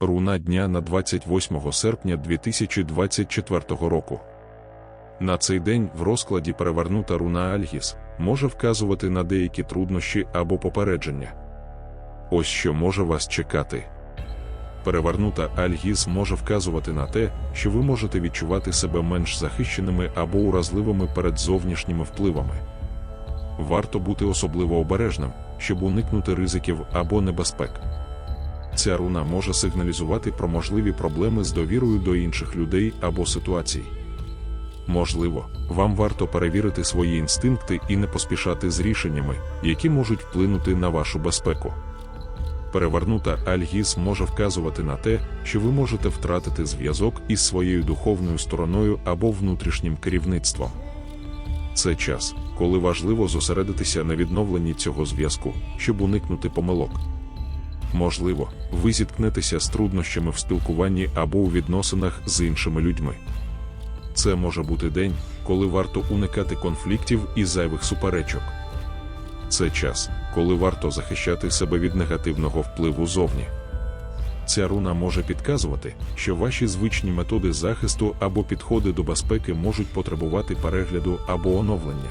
Руна дня на 28 серпня 2024 року. На цей день в розкладі перевернута руна Альгіс може вказувати на деякі труднощі або попередження. Ось що може вас чекати. Перевернута Альгіз може вказувати на те, що ви можете відчувати себе менш захищеними або уразливими перед зовнішніми впливами. Варто бути особливо обережним, щоб уникнути ризиків або небезпек. Ця руна може сигналізувати про можливі проблеми з довірою до інших людей або ситуацій. Можливо, вам варто перевірити свої інстинкти і не поспішати з рішеннями, які можуть вплинути на вашу безпеку. Перевернута Альгіз може вказувати на те, що ви можете втратити зв'язок із своєю духовною стороною або внутрішнім керівництвом. Це час, коли важливо зосередитися на відновленні цього зв'язку, щоб уникнути помилок. Можливо, ви зіткнетеся з труднощами в спілкуванні або у відносинах з іншими людьми. Це може бути день, коли варто уникати конфліктів і зайвих суперечок. Це час, коли варто захищати себе від негативного впливу зовні. Ця руна може підказувати, що ваші звичні методи захисту або підходи до безпеки можуть потребувати перегляду або оновлення.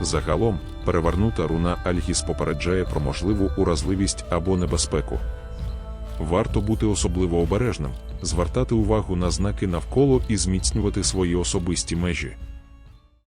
Загалом, перевернута руна Альгіс попереджає про можливу уразливість або небезпеку. Варто бути особливо обережним, звертати увагу на знаки навколо і зміцнювати свої особисті межі.